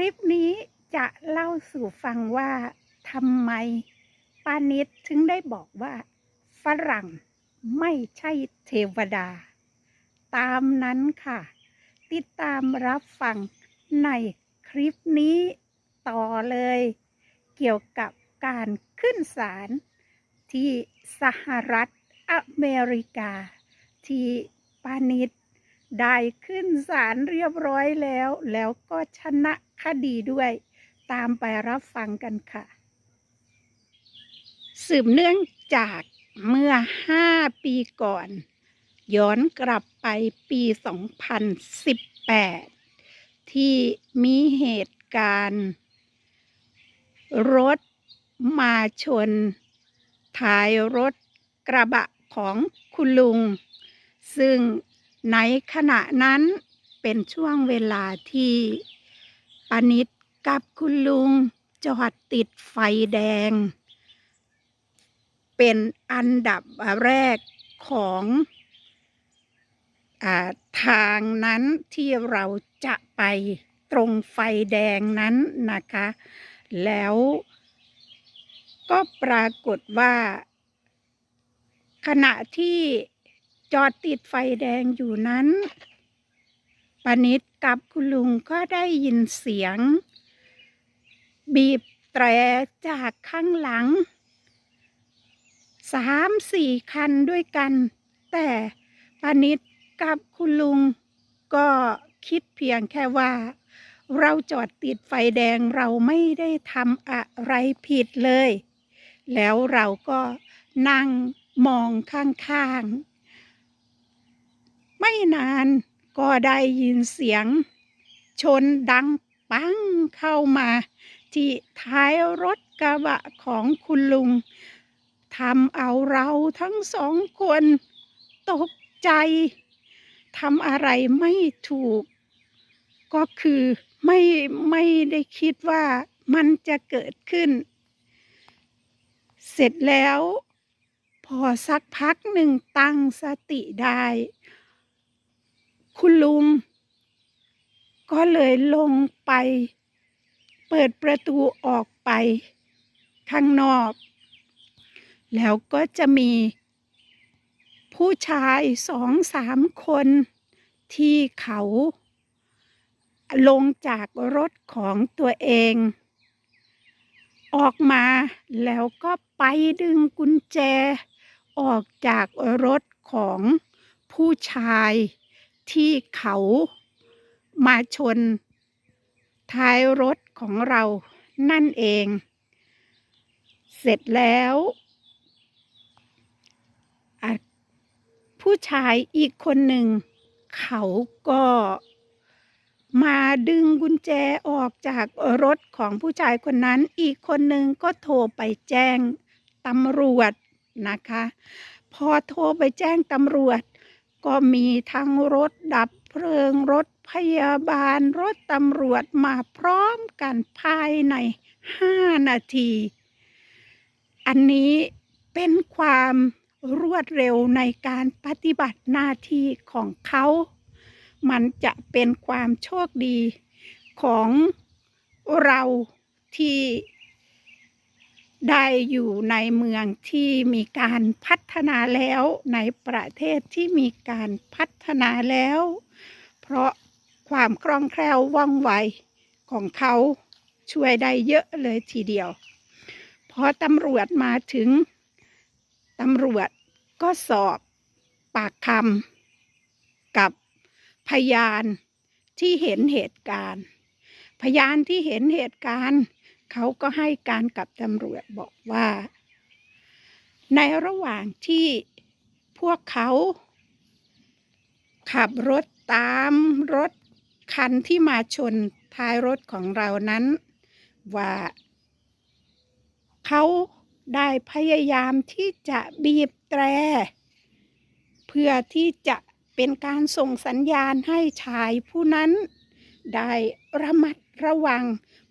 ลิปนี้จะเล่าสู่ฟังว่าทำไมปานิดถึงได้บอกว่า ฝรั่งไม่ใช่เทวดา ตามนั้นค่ะ ติดตามรับฟังในคลิปนี้ต่อเลย เกี่ยวกับการขึ้นศาลที่สหรัฐอเมริกา ที่ปานิด ได้ขึ้นศาลเรียบร้อยแล้ว แล้วก็ชนะคดีด้วย ตามไปรับฟังกันค่ะ สืบเนื่องจากเมื่อ 5 ปีก่อน ย้อนกลับไปปี 2018 ที่มีเหตุการณ์ รถมาชน ท้ายรถกระบะของคุณลุง ซึ่ง ในขณะนั้นเป็นช่วงเวลาที่ปานิดกับคุณลุงจอดติดไฟแดง เป็นอันดับแรกของอทางนั้นที่เราจะไปตรงไฟแดงนั้นนะคะ แล้วก็ปรากฏว่า ขณะที่ จอดติดไฟแดงอยู่นั้นปานิดกับคุณลุงก็ได้ยินเสียง บีบแตรจากข้างหลังสามสี่คันด้วยกัน แต่ปานิดกับคุณลุงก็คิดเพียงแค่ว่า เราจอดติดไฟแดงเราไม่ได้ทำอะไรผิดเลย แล้วเราก็นั่งมองข้างๆ ไม่นานก็ได้ยินเสียง ชนดังปังเข้ามา ที่ท้ายรถกระบะของคุณลุงทำเอาเราทั้งสองคนตกใจทำอะไรไม่ถูก ก็คือไม่ไม่ได้คิดว่ามันจะเกิดขึ้น เสร็จแล้ว พอสักพักหนึ่งตั้งสติได้ คุณลุง ก็เลยลงไป เปิดประตูออกไป ข้างนอก แล้วก็จะมี ผู้ชายสองสามคน ที่เขา ลงจากรถของตัวเอง ออกมาแล้วก็ไปดึงกุญแจ ออกจากรถของผู้ชาย ที่เขามาชน ท้ายรถของเรานั่นเอง เสร็จแล้ว ผู้ชายอีกคนหนึ่ง เขาก็มาดึงกุญแจออกจากรถของผู้ชายคนนั้น อีกคนหนึ่งก็โทรไปแจ้งตำรวจนะคะ พอโทรไปแจ้งตำรวจ ก็มีทั้งรถดับเพลิงรถพยาบาลรถตำรวจมาพร้อมกันภายใน5นาที อันนี้เป็นความรวดเร็วในการปฏิบัติหน้าที่ของเขา มันจะเป็นความโชคดีของเราที่ ได้อยู่ในเมืองที่มีการพัฒนาแล้วในประเทศที่มีการพัฒนาแล้ว เพราะความคล่องแคล่วว่องไวของเขาช่วยได้เยอะเลยทีเดียว พอตำรวจมาถึงตำรวจก็สอบปากคำกับพยานที่เห็นเหตุการณ์ พยานที่เห็นเหตุการณ์ เขาก็ให้การกับตำรวจบอกว่า ในระหว่างที่พวกเขา ขับรถตามรถคันที่มาชนท้ายรถของเรานั้น ว่า เขาได้พยายามที่จะบีบแตร เพื่อที่จะเป็นการส่งสัญญาณให้ชายผู้นั้น ได้ระมัดระวัง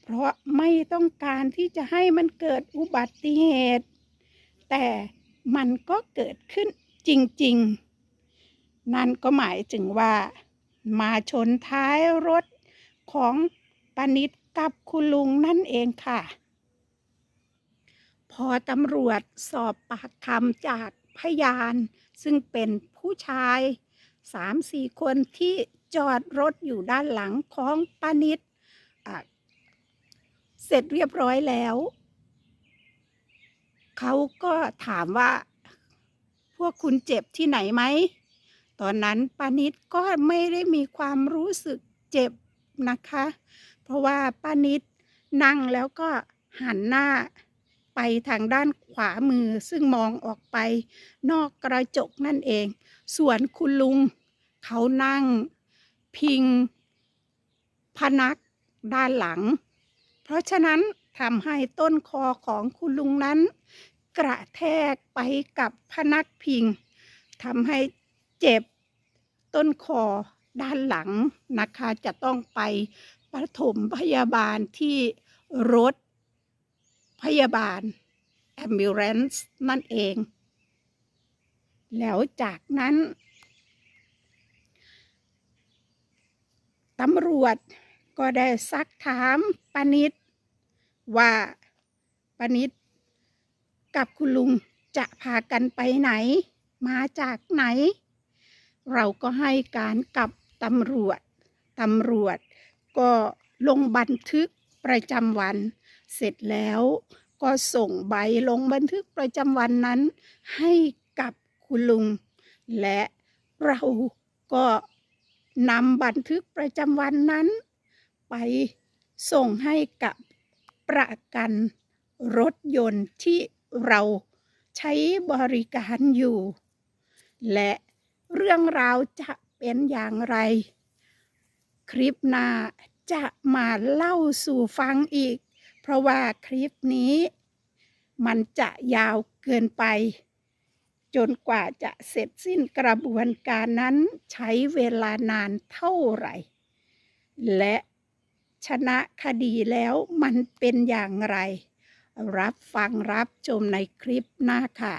เพราะไม่ต้องการที่จะให้มันเกิดอุบัติเหตุ แต่มันก็เกิดขึ้นจริง ๆ นั่นก็หมายถึงว่า มาชนท้ายรถของปานิดกับคุณลุงนั่นเองค่ะ พอตำรวจสอบปากคำจากพยาน ซึ่งเป็นผู้ชายสามสี่คนที่จอดรถอยู่ด้านหลังของปานิด ร็จเรียบร้อยแล้ว เขาก็ถามว่า พวกคุณเจ็บที่ไหนไหม ตอนนั้นปานิดก็ไม่ได้มีความรู้สึกเจ็บนะคะ เพราะว่าป้านิดนั่งแล้วก็หันหน้าไปทางด้านขวามือซึ่งมองออกไปนอกกระจกนั่นเอง ส่วนคุณลุง เขานั่งพิง พนักด้านหลัง เพราะฉะนั้นทำให้ต้นคอของคุณลุงนั้น กระแทกไปกับพนักพิงทำให้เจ็บต้นคอด้านหลังนะคะจะต้องไปปฐมพยาบาลที่รถพยาบาล ambulance นั่นเอง แล้วจากนั้นตำรวจ ก็ได้ซักถามปานิดว่าปานิดกับคุณลุงจะพากันไปไหน มาจากไหน เราก็ให้การกับตำรวจตำรวจก็ลงบันทึกประจำวัน เสร็จแล้วก็ส่งใบลงบันทึกประจำวันนั้น ให้กับคุณลุง และเราก็นำบันทึกประจำวันนั้น ไปส่งให้กับประกันรถยนต์ที่เราใช้บริการอยู่ และเรื่องราวจะเป็นอย่างไร คลิปหน้าจะมาเล่าสู่ฟังอีก เพราะว่าคลิปนี้มันจะยาวเกินไป จนกว่าจะเสร็จสิ้นกระบวนการนั้นใช้เวลานานเท่าไหร่ และ ชนะคดีแล้วมันเป็นอย่างไร รับฟังรับชมในคลิปหน้าค่ะ